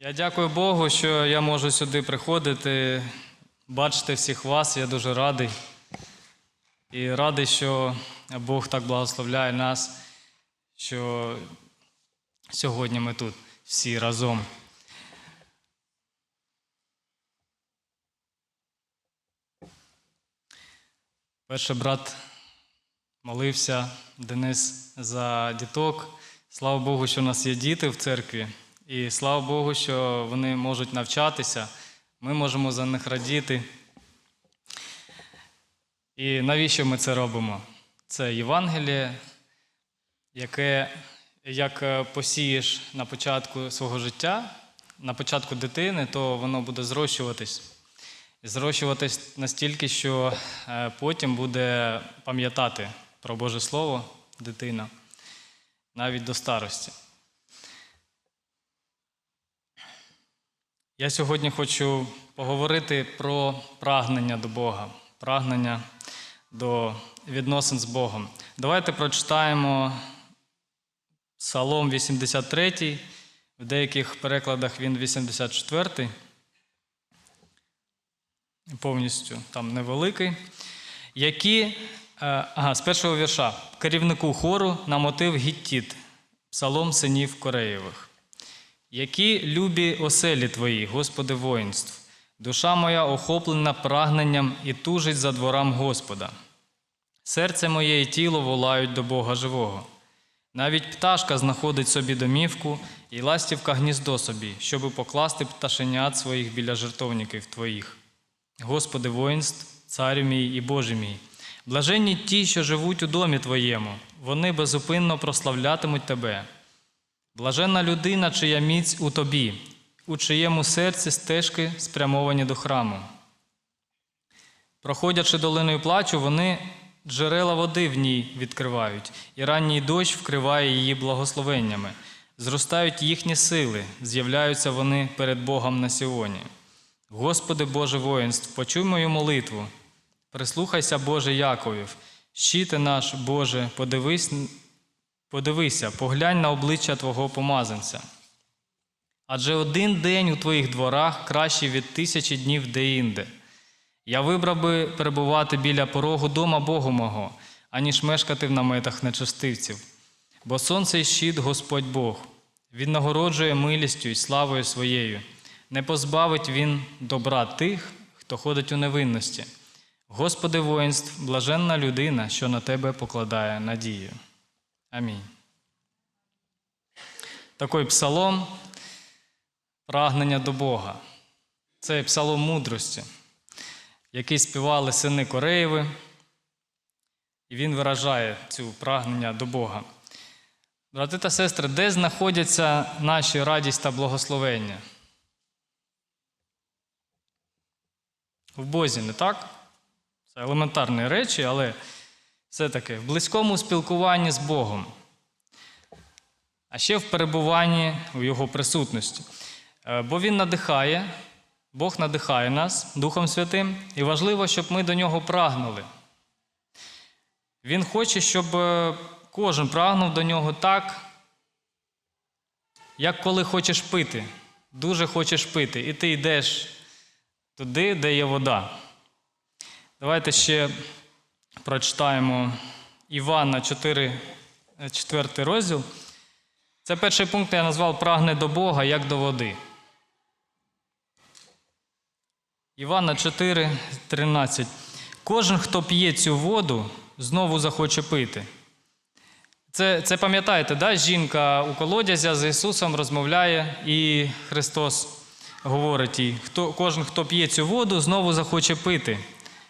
Я дякую Богу, що я можу сюди приходити, бачити всіх вас. Я дуже радий. І радий, що Бог так благословляє нас, що сьогодні ми тут всі разом. Перший брат молився Денис за діток. Слава Богу, що у нас є діти в церкві, і слава Богу, що вони можуть навчатися. Ми можемо за них радіти. І навіщо ми це робимо? Це Євангеліє, яке як е, посієш на початку свого життя, на початку дитини, то воно буде зрощуватись. Зрощуватись настільки, що е, потім буде пам'ятати про Боже Слово дитина навіть до старості. Я сьогодні хочу поговорити про прагнення до Бога, прагнення до відносин з Богом. Давайте прочитаємо Псалом 83, в деяких перекладах він 84, повністю там невеликий, які, е, ага, з першого вірша, керівнику хору на мотив Гіттіт, Псалом синів Кореєвих. Які любі оселі Твої, Господи воїнств, душа моя охоплена прагненням і тужить за дворам Господа. Серце моє і тіло волають до Бога живого. Навіть пташка знаходить собі домівку і ластівка гніздо собі, щоби покласти пташенят своїх біля жертовників Твоїх. Господи воїнств, царю мій і Боже мій, блаженні ті, що живуть у домі Твоєму, вони безупинно прославлятимуть Тебе. Блаженна людина, чия міць у тобі, у чиєму серці стежки спрямовані до храму. Проходячи долиною плачу, вони джерела води в ній відкривають, і ранній дощ вкриває її благословеннями. Зростають їхні сили, з'являються вони перед Богом на Сіоні. Господи Боже воїнств, почуй мою молитву, прислухайся, Боже Яковів, щите наш, Боже, подивись Подивися, поглянь на обличчя Твого помазанця. Адже один день у твоїх дворах кращий від тисячі днів деінде. Я вибрав би перебувати біля порогу дома Богу мого, аніж мешкати в наметах нечестивців. Бо сонце і щит Господь Бог, Він нагороджує милістю і славою своєю. Не позбавить Він добра тих, хто ходить у невинності. Господи воїнств, блаженна людина, що на тебе покладає надію. Амінь. Такий псалом прагнення до Бога. Це псалом мудрості, який співали сини Кореєви, і він виражає цю прагнення до Бога. Брати та сестри, де знаходяться наші радість та благословення? В Бозі, не так? Це елементарні речі, але все-таки в близькому спілкуванні з Богом, а ще в перебуванні у Його присутності. Е, Бо Він надихає, Бог надихає нас Духом Святим, і важливо, щоб ми до нього прагнули. Він хоче, щоб е, кожен прагнув до нього так, як коли хочеш пити. Дуже хочеш пити, і ти йдеш туди, де є вода. Давайте ще прочитаємо Івана 4, 4 розділ. Це перший пункт я назвав прагне до Бога як до води. Івана 4, 13. Кожен, хто п'є цю воду, знову захоче пити. Це це пам'ятаєте, да? жінка у колодязя з Ісусом розмовляє, і Христос говорить їй, хто, кожен, хто п'є цю воду, знову захоче пити.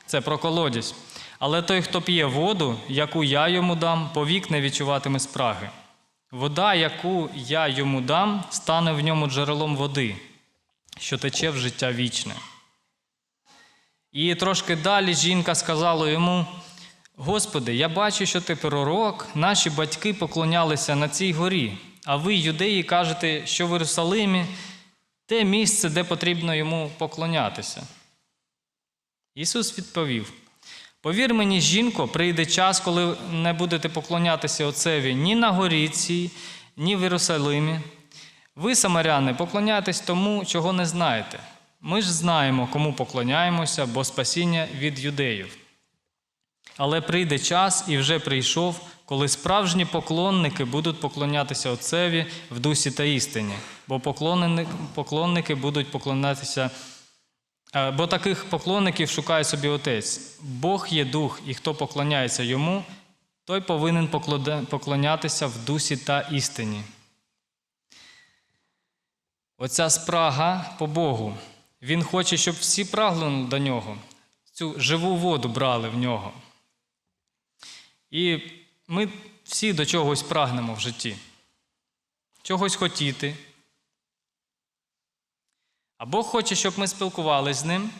Це про колодязь. Але той, хто п'є воду, яку я йому дам, повік не відчуватиме спраги. Вода, яку я йому дам, стане в ньому джерелом води, що тече в життя вічне. І трошки далі жінка сказала йому: Господи, я бачу, що ти пророк, наші батьки поклонялися на цій горі, а ви, юдеї, кажете, що в Єрусалимі те місце, де потрібно йому поклонятися. Ісус відповів: Повір мені, жінко, прийде час, коли не будете поклонятися Отцеві ні на горі цій, ні в Єрусалимі. Ви, самаряни, поклоняєтесь тому, чого не знаєте. Ми ж знаємо, кому поклоняємося, бо спасіння від юдеїв. Але прийде час і вже прийшов, коли справжні поклонники будуть поклонятися Отцеві в дусі та істині, бо поклонники будуть поклонятися. Е, Бо таких поклонників шукає собі Отець. Бог є дух, і хто поклоняється йому, той повинен поклонятися в дусі та істині. Оця спрага по Богу. Він хоче, щоб всі прагнули до нього, цю живу воду брали в нього. І ми всі до чогось прагнемо в житті. Чогось хотіти. А Бог хоче, щоб ми спілкувалися з ним,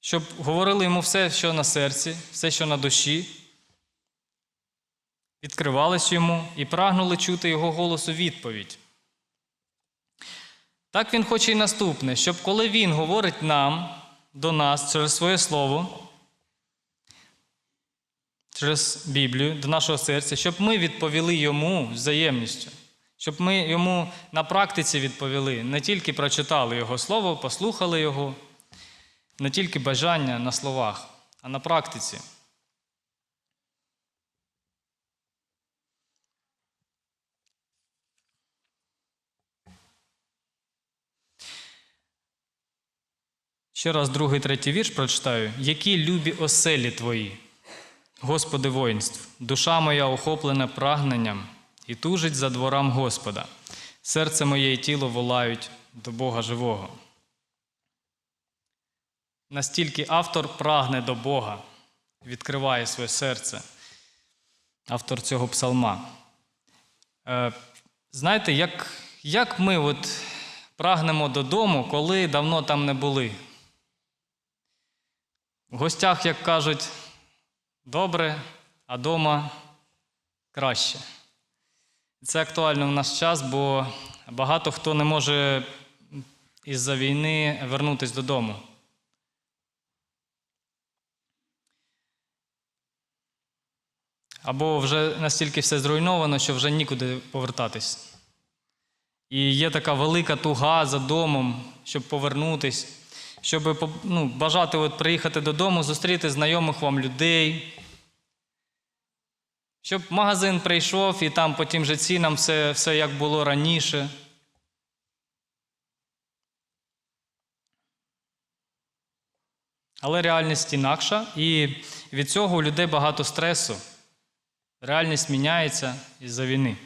щоб говорили йому все, що на серці, все, що на душі, відкривались йому і прагнули чути його голосу відповідь. Так він хоче і наступне, щоб коли він говорить нам, до нас через своє слово, через Біблію, до нашого серця, щоб ми відповіли йому взаємністю, щоб ми йому на практиці відповіли, не тільки прочитали його слово, послухали його, не тільки бажання на словах, а на практиці. Ще раз другий, третій вірш прочитаю. Які любі оселі твої, Господи воїнств, душа моя охоплена прагненням і тужить за дворам Господа. Серце моє і тіло волають до Бога живого. Настільки автор прагне до Бога, відкриває своє серце, автор цього псалма. Е, знаєте, як, як ми от прагнемо додому, коли давно там не були? В гостях, як кажуть, добре, а дома краще. Це актуально в наш час, бо багато хто не може із-за війни вернутися додому. Або вже настільки все зруйновано, що вже нікуди повертатись. І є така велика туга за домом, щоб повернутись, щоб ну, бажати от приїхати додому, зустріти знайомих вам людей. Щоб магазин прийшов і там по тим же цінам все, все як було раніше. Але реальність інакша, і від цього у людей багато стресу. Реальність міняється із-за війни.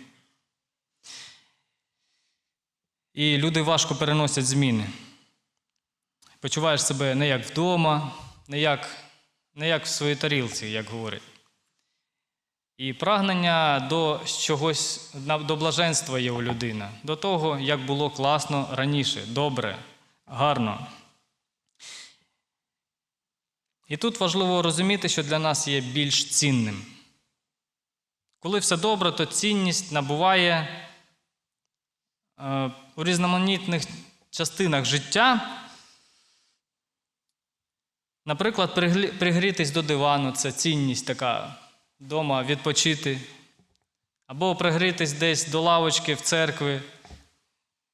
І люди важко переносять зміни. Почуваєш себе не як вдома, не як, не як в своїй тарілці, як говорять. І прагнення до чогось, до блаженства є у людини, до того, як було класно раніше, добре, гарно. І тут важливо розуміти, що для нас є більш цінним. Коли все добре, то цінність набуває е, у різноманітних частинах життя. Наприклад, пригрітись до дивану це цінність така вдома відпочити, або пригрітись десь до лавочки в церкві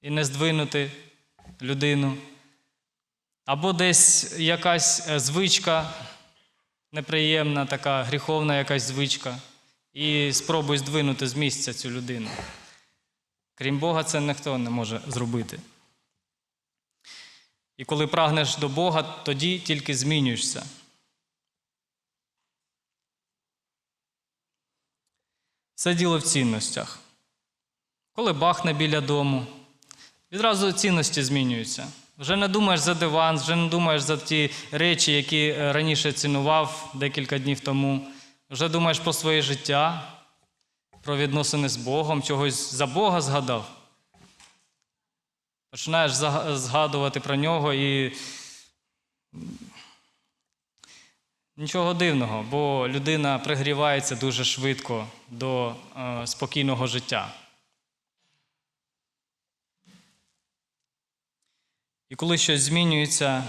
і не здвинути людину, або десь якась звичка неприємна, така гріховна якась звичка, і спробуй здвинути з місця цю людину. Крім Бога, це ніхто не може зробити. І коли прагнеш до Бога, тоді тільки змінюєшся. Все діло в цінностях. Коли бахне біля дому, відразу цінності змінюються. Вже не думаєш за диван, вже не думаєш за ті речі, які раніше цінував декілька днів тому. Вже думаєш про своє життя, про відносини з Богом, чогось за Бога згадав. Починаєш згадувати про нього і нічого дивного, бо людина пригрівається дуже швидко до е, спокійного життя. І коли щось змінюється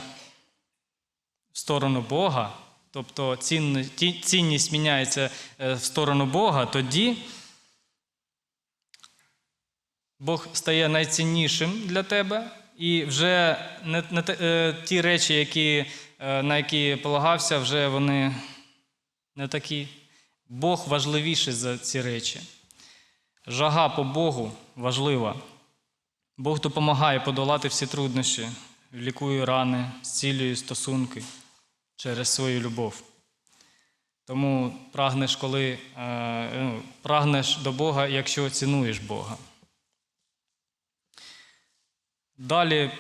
в сторону Бога, тобто цінність міняється в сторону Бога, тоді Бог стає найціннішим для тебе, і вже не, не е, ті речі, які, е, на які полагався, вже вони не такі. Бог важливіший за ці речі. Жага по Богу важлива. Бог допомагає подолати всі труднощі, лікує рани, зцілює стосунки через свою любов. Тому прагнеш, коли е, ну, прагнеш до Бога, якщо цінуєш Бога. Далі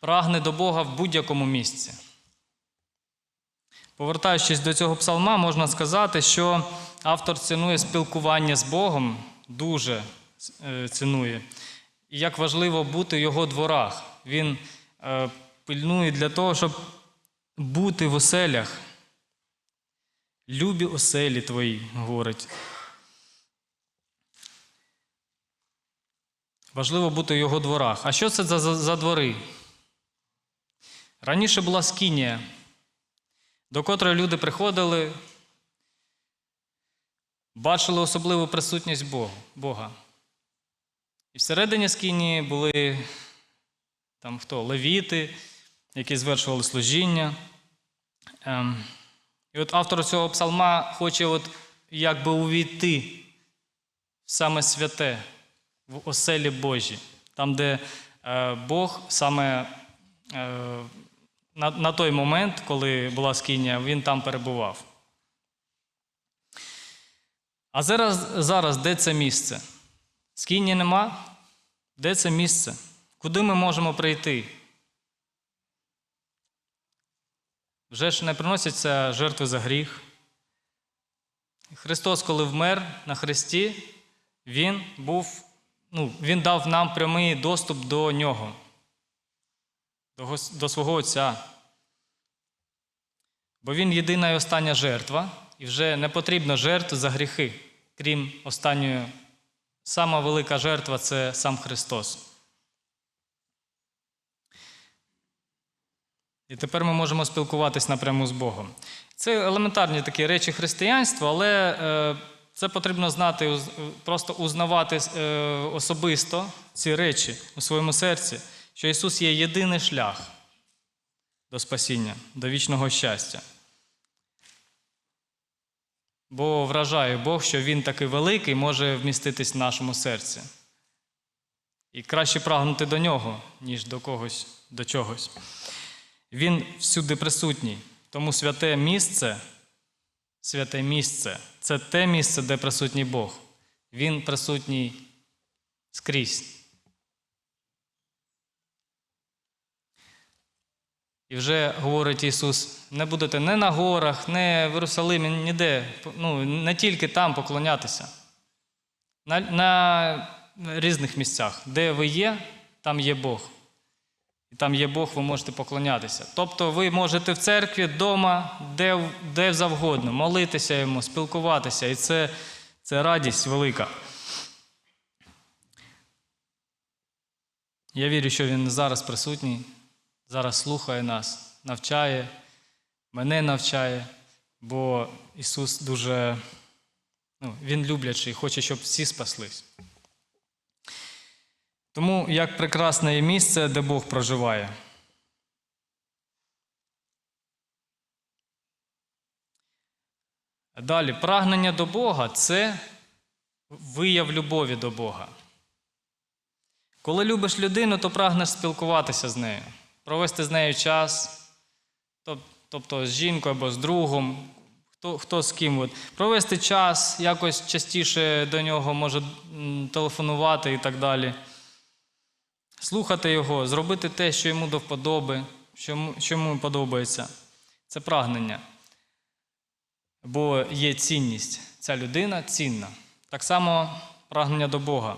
прагне до Бога в будь-якому місці. Повертаючись до цього псалма, можна сказати, що автор цінує спілкування з Богом, дуже е, цінує. І як важливо бути в його дворах. Він е, пильнує для того, щоб бути в оселях. Любі оселі твої, говорить. Важливо бути в його дворах. А що це за, за, за двори? Раніше була скінія, до котрої люди приходили, бачили особливу присутність Бога. І всередині скінії були там хто? Левіти, які звершували служіння. Ем, і от автор цього псалма хоче от якби увійти в саме святе, в оселі Божі, там, де е, Бог саме е, на, на той момент, коли була скинія, він там перебував. А зараз, зараз де це місце? Скині нема? Де це місце? Куди ми можемо прийти? Вже ж не приносяться жертви за гріх. Христос, коли вмер на Христі, Він був, ну, Він дав нам прямий доступ до Нього, до, свого Отця. Бо Він єдина і остання жертва, і вже не потрібно жертв за гріхи, крім останньої. Сама велика жертва це сам Христос. І тепер ми можемо спілкуватись напряму з Богом. Це елементарні такі речі християнства, але е, це потрібно знати, просто узнавати е, особисто ці речі у своєму серці, що Ісус є єдиний шлях до спасіння, до вічного щастя. Бо вражає Бог, що Він такий великий може вміститись в нашому серці. І краще прагнути до нього, ніж до когось, до чогось. Він всюди присутній. Тому святе місце, святе місце це те місце, де присутній Бог. Він присутній скрізь. І вже говорить Ісус: не будете не на горах, не в Єрусалимі, ніде, ну, не тільки там поклонятися. На, на різних місцях, де ви є, там є Бог. І там є Бог, ви можете поклонятися. Тобто ви можете в церкві, вдома, де, де завгодно, молитися йому, спілкуватися. І це, це радість велика. Я вірю, що Він зараз присутній, зараз слухає нас, навчає, мене навчає, бо Ісус дуже ну, Він люблячий, хоче, щоб всі спаслись. Тому як прекрасне є місце, де Бог проживає. Далі, прагнення до Бога це вияв любові до Бога. Коли любиш людину, то прагнеш спілкуватися з нею, провести з нею час, тобто з жінкою або з другом, хто, хто з ким. От. Провести час, якось частіше до нього може телефонувати і так далі слухати його, зробити те, що йому до вподоби, що що йому подобається. Це прагнення. Бо є цінність. Ця людина цінна. Так само прагнення до Бога.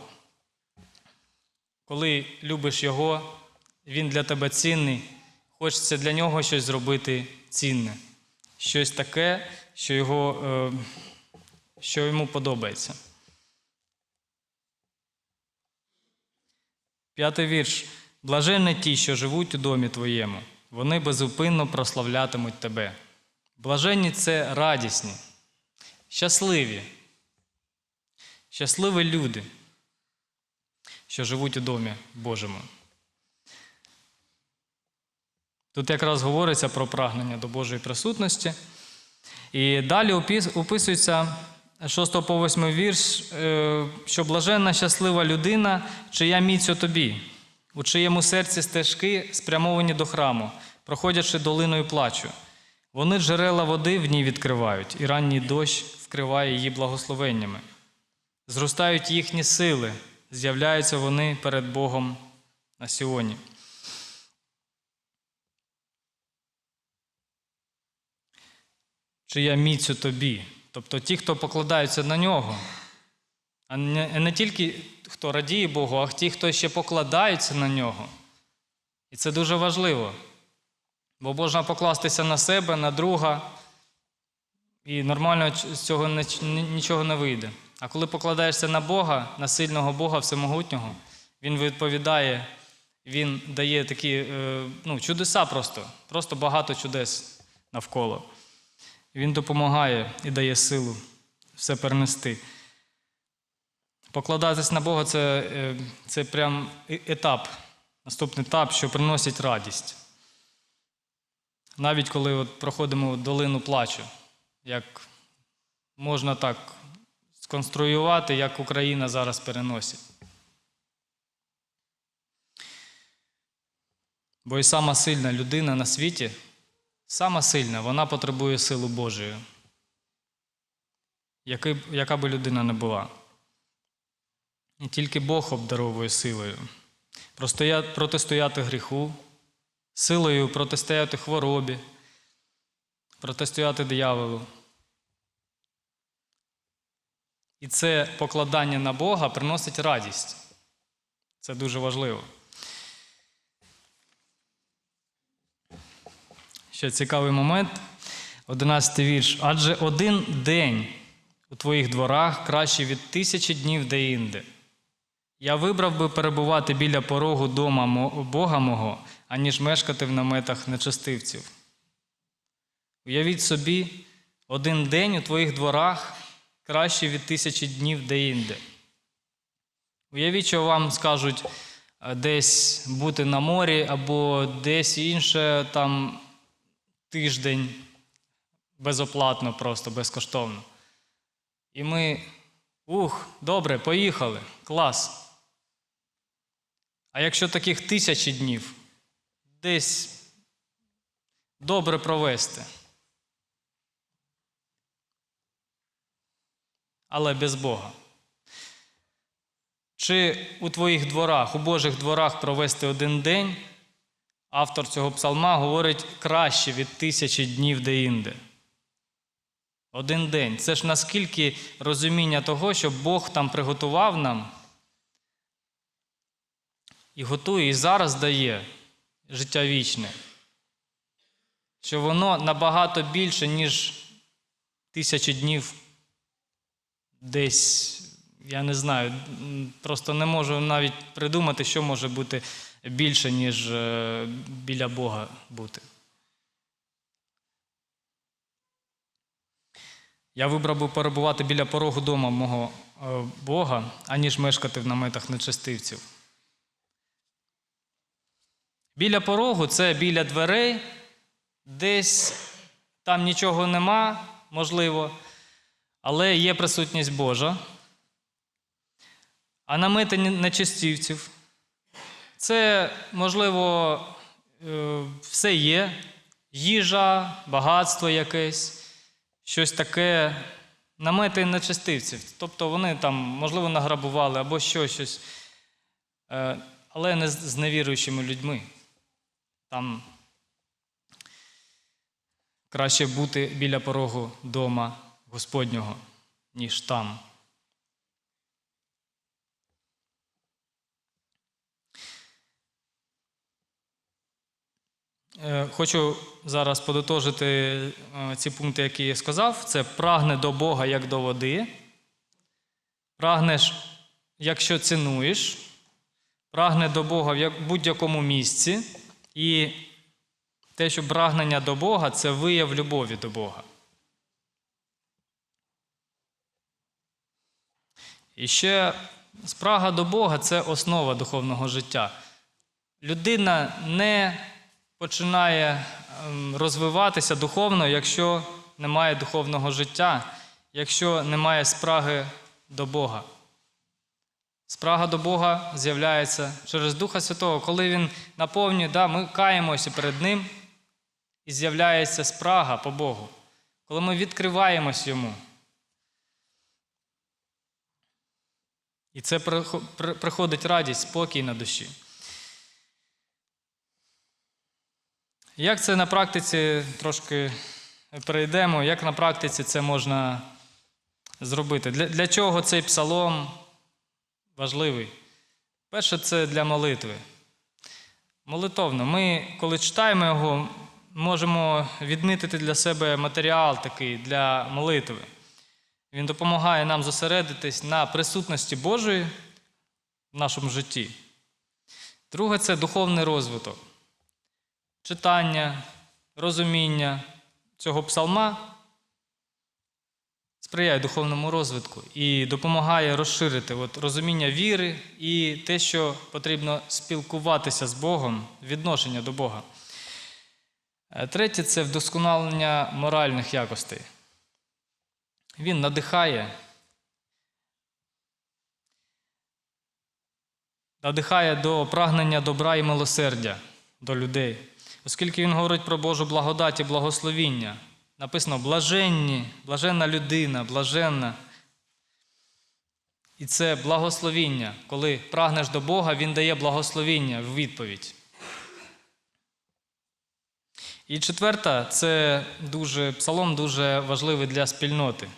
Коли любиш Його, Він для тебе цінний, хочеться для нього щось зробити цінне, щось таке, що, його, е, що йому подобається. П'ятий вірш. Блаженні ті, що живуть у домі твоєму, вони безупинно прославлятимуть тебе. Блаженні це радісні, щасливі, щасливі люди. що живуть у домі Божому. Тут якраз говориться про прагнення до Божої присутності. І далі описується 6 по 8 вірш, е, що блаженна щаслива людина, чия міць у тобі, у чиєму серці стежки спрямовані до храму, проходячи долиною плачу. Вони джерела води в ній відкривають, і ранній дощ вкриває її благословеннями. Зростають їхні сили, з'являються вони перед Богом на Сіоні. Чия міць у тобі. Тобто ті, хто покладаються на нього, а не, не тільки хто радіє Богу, а ті, хто ще покладаються на нього. І це дуже важливо. Бо можна покластися на себе, на друга, і нормально з цього нічого не вийде. А коли покладаєшся на Бога, на сильного Бога Всемогутнього, Він відповідає, Він дає такі е, ну, чудеса просто, просто багато чудес навколо. Він допомагає і дає силу все перенести. Покладатись на Бога це, е, це прям е- етап, наступний етап, що приносить радість. Навіть коли от проходимо долину плачу, як можна так сконструювати, як Україна зараз переносить. Бо і сама сильна людина на світі, сама сильна, вона потребує силу Божої, яка би людина не була. І тільки Бог обдаровує силою. Протистояти гріху, силою протистояти хворобі, протистояти дияволу. І це покладання на Бога приносить радість. Це дуже важливо. Ще цікавий момент. 11 вірш. Адже один день у твоїх дворах краще від тисячі днів деінде. Я вибрав би перебувати біля порогу дома Бога мого, аніж мешкати в наметах нечестивців. Уявіть собі, один день у твоїх дворах краще від тисячі днів деінде. Уявіть, що вам скажуть е, десь бути на морі або десь інше там тиждень безоплатно, просто безкоштовно. І ми, ух, добре, поїхали, клас. А якщо таких тисячі днів десь добре провести, але без Бога. Чи у твоїх дворах, у Божих дворах провести один день, автор цього псалма говорить краще від тисячі днів деінде. Один день. Це ж наскільки розуміння того, що Бог там приготував нам і готує, і зараз дає життя вічне. Що воно набагато більше, ніж тисячі днів десь, я не знаю, просто не можу навіть придумати, що може бути більше, ніж е, біля Бога бути. Я вибрав би перебувати біля порогу дома мого е, Бога, аніж мешкати в наметах нечестивців. Біля порогу це біля дверей, десь там нічого нема, можливо, але є присутність Божа. А намети нечестивців це, можливо, е, все є, їжа, багатство якесь, щось таке. Намети нечестивців. Тобто вони там, можливо, награбували або що, щось. Е, Але не з невіруючими людьми. Там краще бути біля порогу дома Господнього, ніж там. Хочу зараз подотожити е, ці пункти, які я сказав. Це прагне до Бога як до води. Прагнеш, якщо цінуєш, прагне до Бога в будь-якому місці. І те, що прагнення до Бога це вияв любові до Бога. І ще спрага до Бога це основа духовного життя. Людина не починає ем, розвиватися духовно, якщо немає духовного життя, якщо немає спраги до Бога. Спрага до Бога з'являється через Духа Святого, коли Він наповнює, да, ми каємося перед Ним, і з'являється спрага по Богу, коли ми відкриваємось Йому. І це приходить радість, спокій на душі. Як це на практиці трошки перейдемо, як на практиці це можна зробити? Для, для чого цей псалом важливий? Перше, це для молитви. Молитовно. Ми, коли читаємо його, можемо відмітити для себе матеріал такий для молитви. Він допомагає нам зосередитись на присутності Божої в нашому житті. Друге це духовний розвиток. Читання, розуміння цього псалма сприяє духовному розвитку і допомагає розширити от, розуміння віри і те, що потрібно спілкуватися з Богом, відношення до Бога. Е, Третє це вдосконалення моральних якостей. Він надихає, надихає до прагнення добра і милосердя до людей, оскільки він говорить про Божу благодать і благословіння. Написано блаженні, блаженна людина, блаженна. І це благословіння. Коли прагнеш до Бога, Він дає благословіння в відповідь. І четверта це дуже, псалом дуже важливий для спільноти,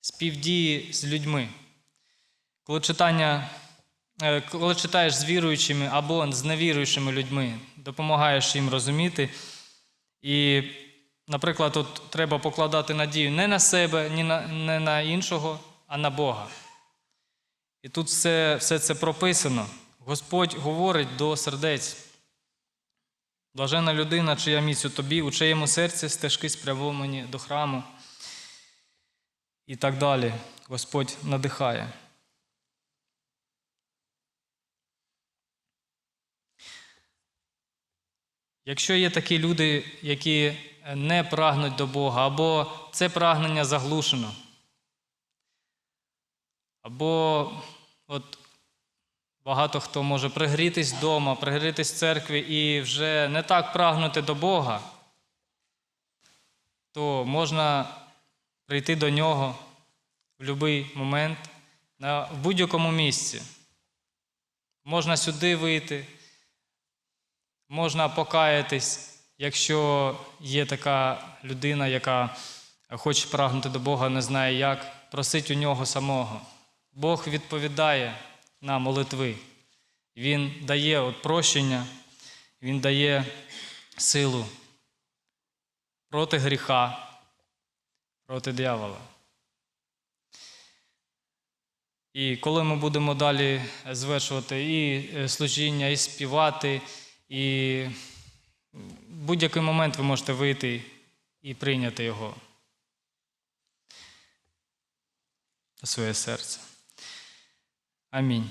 співдії з людьми. Коли, читання, коли читаєш з віруючими або з невіруючими людьми, допомагаєш їм розуміти. І, наприклад, тут треба покладати надію не на себе, ні на, не на іншого, а на Бога. І тут все, все це прописано. Господь говорить до сердець. Блажена людина, чия міць у тобі, у чиєму серці стежки спрямовані до храму. І так далі. Господь надихає. Якщо є такі люди, які не прагнуть до Бога, або це прагнення заглушено, або от Багато хто може пригрітись вдома, пригрітись в церкві і вже не так прагнути до Бога, то можна прийти до нього в будь-який момент, в будь-якому місці. Можна сюди вийти, можна покаятись, якщо є така людина, яка хоче прагнути до Бога, не знає як, просить у нього самого. Бог відповідає на молитви. Він дає от прощення, Він дає силу проти гріха, проти диявола. І коли ми будемо далі звершувати і е, служіння, і співати, і в будь-який момент ви можете вийти і прийняти його на своє серце. Амінь.